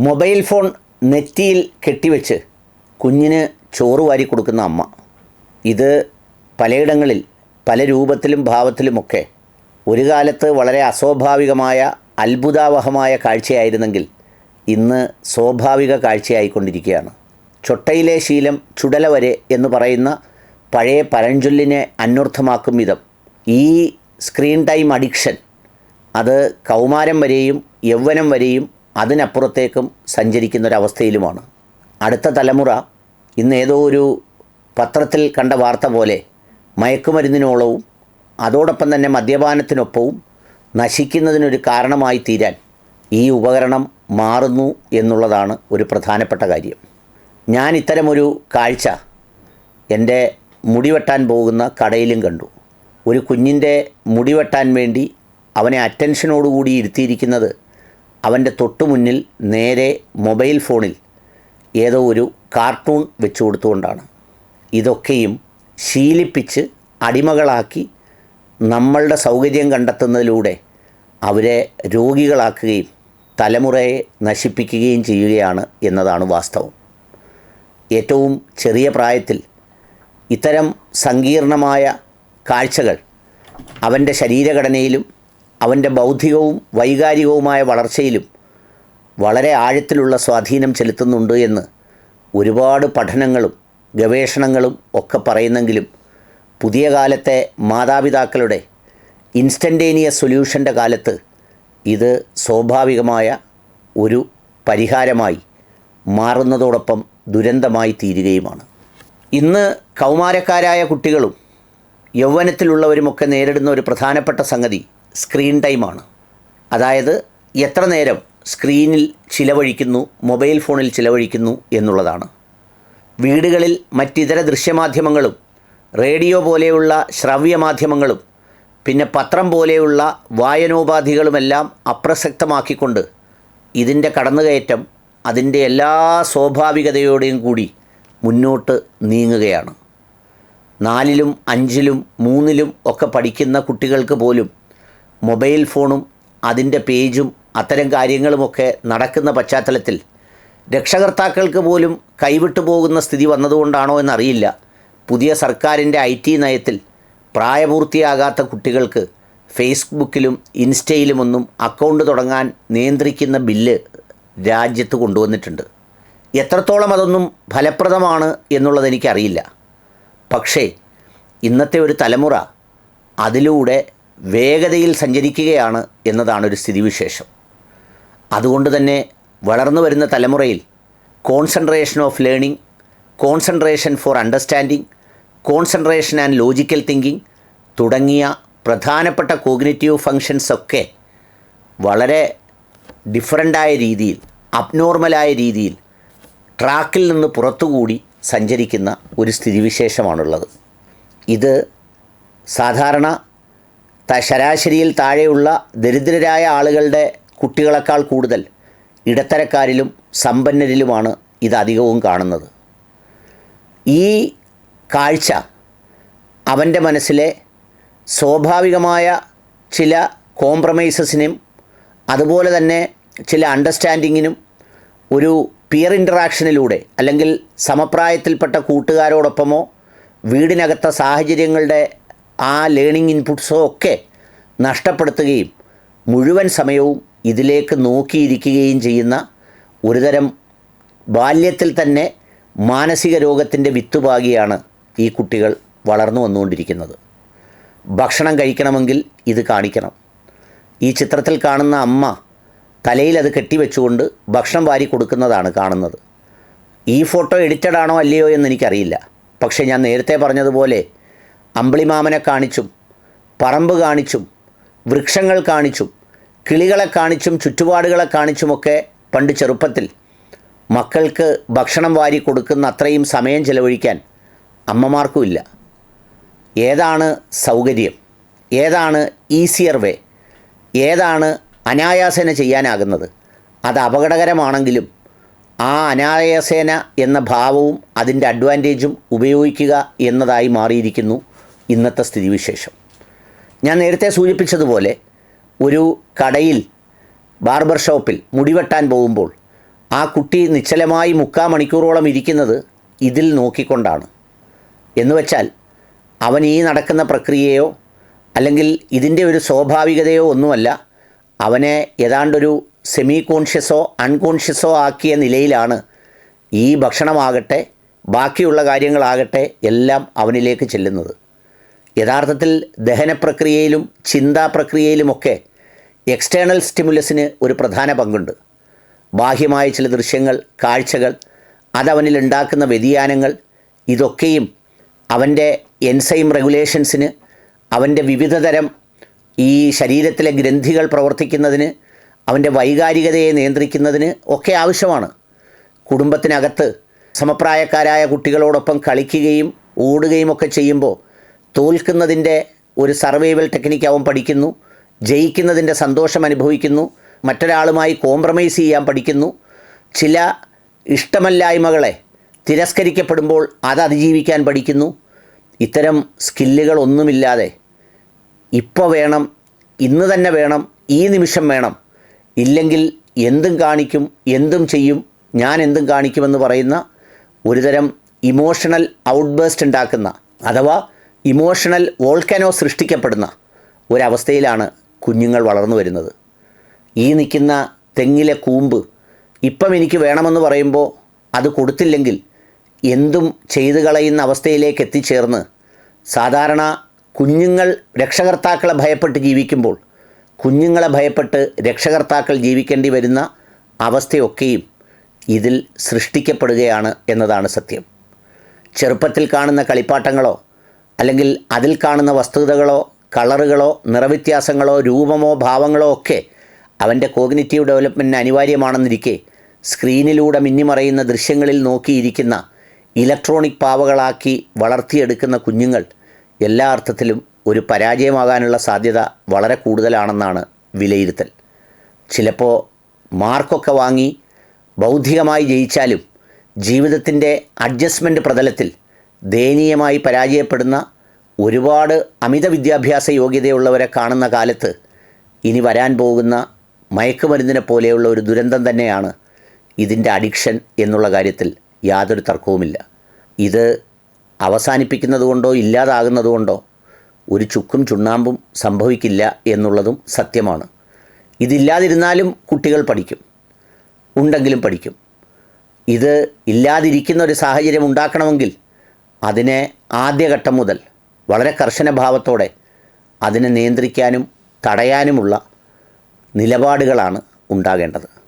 Mobile phone നെറ്റിയിൽ കെട്ടിവെച്ച് കുഞ്ഞിന് ചോറ് വാരി കൊടുക്കുന്ന അമ്മ. ഇത് പലയിടങ്ങളിൽ പല രൂപത്തിലും ഭാവത്തിലുമൊക്കെ ഒരു കാലത്ത് വളരെ അസ്വാഭാവികമായ അത്ഭുതാവഹമായ കാഴ്ചയായിരുന്നെങ്കിൽ ഇന്ന് സ്വാഭാവിക കാഴ്ചയായിക്കൊണ്ടിരിക്കുകയാണ്. ചൊട്ടയിലെ ശീലം ചുടല വരെ എന്ന് പറയുന്ന പഴയ പഴഞ്ചൊല്ലിനെ അന്വർത്ഥമാക്കും വിധം ഈ സ്ക്രീൻ ടൈം അഡിക്ഷൻ അത് കൗമാരം വരെയും യൗവനം വരെയും അതിനപ്പുറത്തേക്കും സഞ്ചരിക്കുന്നൊരവസ്ഥയിലുമാണ്. അടുത്ത തലമുറ ഇന്ന് ഏതോ ഒരു പത്രത്തിൽ കണ്ട വാർത്ത പോലെ മയക്കുമരുന്നിനോളവും അതോടൊപ്പം തന്നെ മദ്യപാനത്തിനൊപ്പവും നശിക്കുന്നതിനൊരു കാരണമായി തീരാൻ ഈ ഉപകരണം മാറുന്നു എന്നുള്ളതാണ് ഒരു പ്രധാനപ്പെട്ട കാര്യം. ഞാൻ ഇത്തരമൊരു കാഴ്ച എന്റെ മുടിവെട്ടാൻ പോകുന്ന കടയിലും കണ്ടു. ഒരു കുഞ്ഞിന്റെ മുടിവെട്ടാൻ വേണ്ടി അവനെ അറ്റൻഷനോടുകൂടി ഇരുത്തിയിരിക്കുന്നത് അവന്റെ തൊട്ടു മുന്നിൽ നേരെ മൊബൈൽ ഫോണിൽ ഏതോ ഒരു കാർട്ടൂൺ വെച്ചു കൊടുത്തുകൊണ്ടാണ്. ഇതൊക്കെയും ശീലിപ്പിച്ച് അടിമകളാക്കി നമ്മളുടെ സൗകര്യം കണ്ടെത്തുന്നതിലൂടെ അവരെ രോഗികളാക്കുകയും തലമുറയെ നശിപ്പിക്കുകയും ചെയ്യുകയാണ് എന്നതാണ് വാസ്തവം. ഏറ്റവും ചെറിയ പ്രായത്തിൽ ഇത്തരം സങ്കീർണമായ കാഴ്ചകൾ അവന്റെ ശരീരഘടനയിലും അവന്റെ ബൗദ്ധികവും വൈകാരികവുമായ വളർച്ചയിലും വളരെ ആഴത്തിലുള്ള സ്വാധീനം ചെലുത്തുന്നുണ്ട് എന്ന് ഒരുപാട് പഠനങ്ങളും ഗവേഷണങ്ങളും ഒക്കെ പറയുന്നെങ്കിലും പുതിയ കാലത്തെ മാതാപിതാക്കളുടെ ഇൻസ്റ്റന്റേനിയസ് സൊല്യൂഷന്റെ കാലത്ത് ഇത് സ്വാഭാവികമായ ഒരു പരിഹാരമായി മാറുന്നതോടൊപ്പം ദുരന്തമായി തീരുകയുമാണ്. ഇന്ന് കൗമാരക്കാരായ കുട്ടികളും യൗവനത്തിലുള്ളവരുമൊക്കെ നേരിടുന്ന ഒരു പ്രധാനപ്പെട്ട സംഗതി സ്ക്രീൻ ടൈമാണ്. അതായത് എത്ര നേരം സ്ക്രീനിൽ ചിലവഴിക്കുന്നു മൊബൈൽ ഫോണിൽ ചിലവഴിക്കുന്നു എന്നുള്ളതാണ്. വീടുകളിൽ മറ്റിതര ദൃശ്യമാധ്യമങ്ങളും റേഡിയോ പോലെയുള്ള ശ്രവ്യമാധ്യമങ്ങളും പിന്നെ പത്രം പോലെയുള്ള വായനോപാധികളുമെല്ലാം അപ്രസക്തമാക്കിക്കൊണ്ട് ഇതിന്റെ കടന്നുകയറ്റം അതിന്റെ എല്ലാ സ്വാഭാവികതയോടെയും കൂടി മുന്നോട്ട് നീങ്ങുകയാണ്. നാലിലും അഞ്ചിലും മൂന്നിലും ഒക്കെ പഠിക്കുന്ന കുട്ടികൾക്ക് പോലും മൊബൈൽ ഫോണും അതിന്റെ പേജും അത്തരം കാര്യങ്ങളുമൊക്കെ നടക്കുന്ന പശ്ചാത്തലത്തിൽ രക്ഷകർത്താക്കൾക്ക് പോലും കൈവിട്ടു പോകുന്ന സ്ഥിതി വന്നതുകൊണ്ടാണോ എന്നറിയില്ല. പുതിയ സർക്കാരിന്റെ ഐ ടി നയത്തിൽ പ്രായപൂർത്തിയാകാത്ത കുട്ടികൾക്ക് ഫേസ്ബുക്കിലും ഇൻസ്റ്റയിലുമൊന്നും അക്കൗണ്ട് തുടങ്ങാൻ നിയന്ത്രിക്കുന്ന ബില്ല് രാജ്യത്ത് കൊണ്ടുവന്നിട്ടുണ്ട്. എത്രത്തോളം അതൊന്നും ഫലപ്രദമാണ് എന്നുള്ളത് എനിക്കറിയില്ല. പക്ഷേ ഇന്നത്തെ ഒരു തലമുറ അതിലൂടെ വേഗതയിൽ സഞ്ചരിക്കുകയാണ് എന്നതാണ് ഒരു സ്ഥിതിവിശേഷം. അതുകൊണ്ട് തന്നെ വളർന്നു വരുന്ന തലമുറയിൽ concentration of learning concentration for understanding concentration and logical thinking തുടങ്ങിയ പ്രധാനപ്പെട്ട കോഗ്നേറ്റീവ് ഫങ്ഷൻസ് ഒക്കെ വളരെ ഡിഫറന്റായ രീതിയിൽ അബ്നോർമലായ രീതിയിൽ ട്രാക്കിൽ നിന്ന് പുറത്തുകൂടി സഞ്ചരിക്കുന്ന ഒരു സ്ഥിതിവിശേഷമാണുള്ളത്. ഇത് സാധാരണ ശരാശരിയിൽ താഴെയുള്ള ദരിദ്രരായ ആളുകളുടെ കുട്ടികളെക്കാൾ കൂടുതൽ ഇടത്തരക്കാരിലും സമ്പന്നരിലുമാണ് ഇത് അധികവും കാണുന്നത്. ഈ കാഴ്ച അവന്റെ മനസ്സിലെ സ്വാഭാവികമായ ചില കോംപ്രമൈസസിനും അതുപോലെ തന്നെ ചില അണ്ടർസ്റ്റാൻഡിങ്ങിനും ഒരു പിയർ ഇൻട്രാക്ഷനിലൂടെ അല്ലെങ്കിൽ സമപ്രായത്തിൽപ്പെട്ട കൂട്ടുകാരോടൊപ്പമോ വീടിനകത്ത സാഹചര്യങ്ങളുടെ ആ ലേണിംഗ് ഇൻപുട്സോ ഒക്കെ നഷ്ടപ്പെടുത്തുകയും മുഴുവൻ സമയവും ഇതിലേക്ക് നോക്കിയിരിക്കുകയും ചെയ്യുന്ന ഒരുതരം ബാല്യത്തിൽ തന്നെ മാനസിക രോഗത്തിന്റെ വിത്തുപാകിയാണ് ഈ കുട്ടികൾ വളർന്നു വന്നുകൊണ്ടിരിക്കുന്നത്. ഭക്ഷണം കഴിക്കണമെങ്കിൽ ഇത് കാണിക്കണം. ഈ ചിത്രത്തിൽ കാണുന്ന അമ്മ തലയിൽ അത് കെട്ടിവെച്ചുകൊണ്ട് ഭക്ഷണം വാരി കൊടുക്കുന്നതാണ് കാണുന്നത്. ഈ ഫോട്ടോ എഡിറ്റഡ് ആണോ അല്ലയോ എന്ന് എനിക്കറിയില്ല. പക്ഷേ ഞാൻ നേരത്തെ പറഞ്ഞതുപോലെ അമ്പിളിമാമനെ കാണിച്ചും പറമ്പ് കാണിച്ചും വൃക്ഷങ്ങൾ കാണിച്ചും കിളികളെ കാണിച്ചും ചുറ്റുപാടുകളെ കാണിച്ചുമൊക്കെ പണ്ട് ചെറുപ്പത്തിൽ മക്കൾക്ക് ഭക്ഷണം വാരി കൊടുക്കുന്ന അത്രയും സമയം ചെലവഴിക്കാൻ അമ്മമാർക്കുമില്ല ഏതാണ് സൗകര്യം? ഏതാണ് ഈസിയർ വേ ഏതാണ് അനായാസേന ചെയ്യാനാകുന്നത്? അത് അപകടകരമാണെങ്കിലും ആ അനായാസേന എന്ന ഭാവവും അതിന്റെ അഡ്വാന്റേജും ഉപയോഗിക്കുക എന്നതായി മാറിയിരിക്കുന്നു ഇന്നത്തെ സ്ഥിതിവിശേഷം. ഞാൻ നേരത്തെ സൂചിപ്പിച്ചതുപോലെ ഒരു കടയിൽ ബാർബർ ഷോപ്പിൽ മുടിവെട്ടാൻ പോകുമ്പോൾ ആ കുട്ടി നിശ്ചലമായി മുക്കാൽ മണിക്കൂറോളം ഇരിക്കുന്നത് ഇതിൽ നോക്കിക്കൊണ്ടാണ്. എന്നുവെച്ചാൽ അവൻ ഈ നടക്കുന്ന പ്രക്രിയയോ അല്ലെങ്കിൽ ഇതിന്റെ ഒരു സ്വാഭാവികതയോ ഒന്നുമല്ല. അവനെ ഏതാണ്ടൊരു സെമി കോൺഷ്യസോ അൺകോൺഷ്യസോ ആക്കിയ നിലയിലാണ് ഈ ഭക്ഷണമാകട്ടെ ബാക്കിയുള്ള കാര്യങ്ങളാകട്ടെ എല്ലാം അവനിലേക്ക് ചെല്ലുന്നത്. യഥാർത്ഥത്തിൽ ദഹന പ്രക്രിയയിലും ചിന്താ പ്രക്രിയയിലുമൊക്കെ എക്സ്റ്റേണൽ സ്റ്റിമുലസിന് ഒരു പ്രധാന പങ്കുണ്ട്. ബാഹ്യമായ ചില ദൃശ്യങ്ങൾ കാഴ്ചകൾ അതവനിൽ ഉണ്ടാക്കുന്ന വ്യതിയാനങ്ങൾ ഇതൊക്കെയും അവന്റെ എൻസൈം റെഗുലേഷൻസിന് അവന്റെ വിവിധതരം ഈ ശരീരത്തിലെ ഗ്രന്ഥികൾ പ്രവർത്തിക്കുന്നതിന് അവന്റെ വൈകാരികതയെ നിയന്ത്രിക്കുന്നതിന് ഒക്കെ ആവശ്യമാണ്. കുടുംബത്തിനകത്ത് സമപ്രായക്കാരായ കുട്ടികളോടൊപ്പം കളിക്കുകയും ഓടുകയും ഒക്കെ ചെയ്യുമ്പോൾ തോൽക്കുന്നതിന്റെ ഒരു സർവൈവൽ ടെക്നിക്ക് അവൻ പഠിക്കുന്നു ജയിക്കുന്നതിന്റെ സന്തോഷം അനുഭവിക്കുന്നു മറ്റൊരാളുമായി കോംപ്രമൈസ് ചെയ്യാൻ പഠിക്കുന്നു. ചില ഇഷ്ടമല്ലായ്മകളെ തിരസ്കരിക്കപ്പെടുമ്പോൾ അത് അതിജീവിക്കാൻ പഠിക്കുന്നു. ഇത്തരം സ്കില്ലുകളൊന്നുമില്ലാതെ ഇപ്പോൾ വേണം ഇന്ന് തന്നെ വേണം ഈ നിമിഷം വേണം. ഇല്ലെങ്കിൽ എന്തും കാണിക്കും എന്തും ചെയ്യും ഞാൻ എന്തും കാണിക്കുമെന്ന് പറയുന്ന ഒരുതരം ഇമോഷണൽ ഔട്ട്ബേസ്റ്റ് ഉണ്ടാക്കുന്ന അഥവാ ഇമോഷണൽ വോൾക്കനോ സൃഷ്ടിക്കപ്പെടുന്ന ഒരവസ്ഥയിലാണ് കുഞ്ഞുങ്ങൾ വളർന്നു വരുന്നത്. ഈ നിൽക്കുന്ന തെങ്ങിലെ കൂമ്പ് ഇപ്പം എനിക്ക് വേണമെന്ന് പറയുമ്പോൾ അത് കൊടുത്തില്ലെങ്കിൽ എന്തും ചെയ്തു കളയുന്ന അവസ്ഥയിലേക്ക് എത്തിച്ചേർന്ന് സാധാരണ കുഞ്ഞുങ്ങൾ രക്ഷകർത്താക്കളെ ഭയപ്പെട്ട് ജീവിക്കുമ്പോൾ കുഞ്ഞുങ്ങളെ ഭയപ്പെട്ട് രക്ഷകർത്താക്കൾ ജീവിക്കേണ്ടി വരുന്ന അവസ്ഥയൊക്കെയും ഇതിൽ സൃഷ്ടിക്കപ്പെടുകയാണ് എന്നതാണ് സത്യം. ചെറുപ്പത്തിൽ കാണുന്ന കളിപ്പാട്ടങ്ങളോ അല്ലെങ്കിൽ അതിൽ കാണുന്ന വസ്തുതകളോ കളറുകളോ നിറവ്യത്യാസങ്ങളോ രൂപമോ ഭാവങ്ങളോ ഒക്കെ അവന്റെ കോഗ്നിറ്റീവ് ഡെവലപ്മെന്റിന് അനിവാര്യമാണെന്നിരിക്കെ സ്ക്രീനിലൂടെ മിന്നിമറയുന്ന ദൃശ്യങ്ങളിൽ നോക്കിയിരിക്കുന്ന ഇലക്ട്രോണിക് പാവകളാക്കി വളർത്തിയെടുക്കുന്ന കുഞ്ഞുങ്ങൾ എല്ലാ അർത്ഥത്തിലും ഒരു പരാജയമാകാനുള്ള സാധ്യത വളരെ കൂടുതലാണെന്നാണ് വിലയിരുത്തൽ. ചിലപ്പോൾ മാർക്കൊക്കെ വാങ്ങി ബൗദ്ധികമായി ജയിച്ചാലും ജീവിതത്തിന്റെ അഡ്ജസ്റ്റ്മെന്റ് പ്രതലത്തിൽ ദയനീയമായി പരാജയപ്പെടുന്ന ഒരുപാട് അമിത വിദ്യാഭ്യാസ യോഗ്യതയുള്ളവരെ കാണുന്ന കാലത്ത് ഇനി വരാൻ പോകുന്ന മയക്കുമരുന്നിനെ പോലെയുള്ള ഒരു ദുരന്തം തന്നെയാണ് ഇതിന്റെ അഡിക്ഷൻ എന്നുള്ള കാര്യത്തിൽ യാതൊരു തർക്കവുമില്ല. ഇത് അവസാനിപ്പിക്കുന്നതുകൊണ്ടോ ഇല്ലാതാകുന്നതുകൊണ്ടോ ഇല്ലാതാകുന്നത് കൊണ്ടോ ഒരു ചുക്കും ചുണ്ണാമ്പും സംഭവിക്കില്ല എന്നുള്ളതും സത്യമാണ്. ഇതില്ലാതിരുന്നാലും കുട്ടികൾ പഠിക്കും. ഉണ്ടെങ്കിലും പഠിക്കും. ഇത് ഇല്ലാതിരിക്കുന്ന ഒരു സാഹചര്യം ഉണ്ടാക്കണമെങ്കിൽ അതിനെ ആദ്യഘട്ടം മുതൽ വളരെ കർശന ഭാവത്തോടെ അതിനെ നിയന്ത്രിക്കാനും തടയാനുമുള്ള നിലപാടുകളാണ് ഉണ്ടാകേണ്ടത്.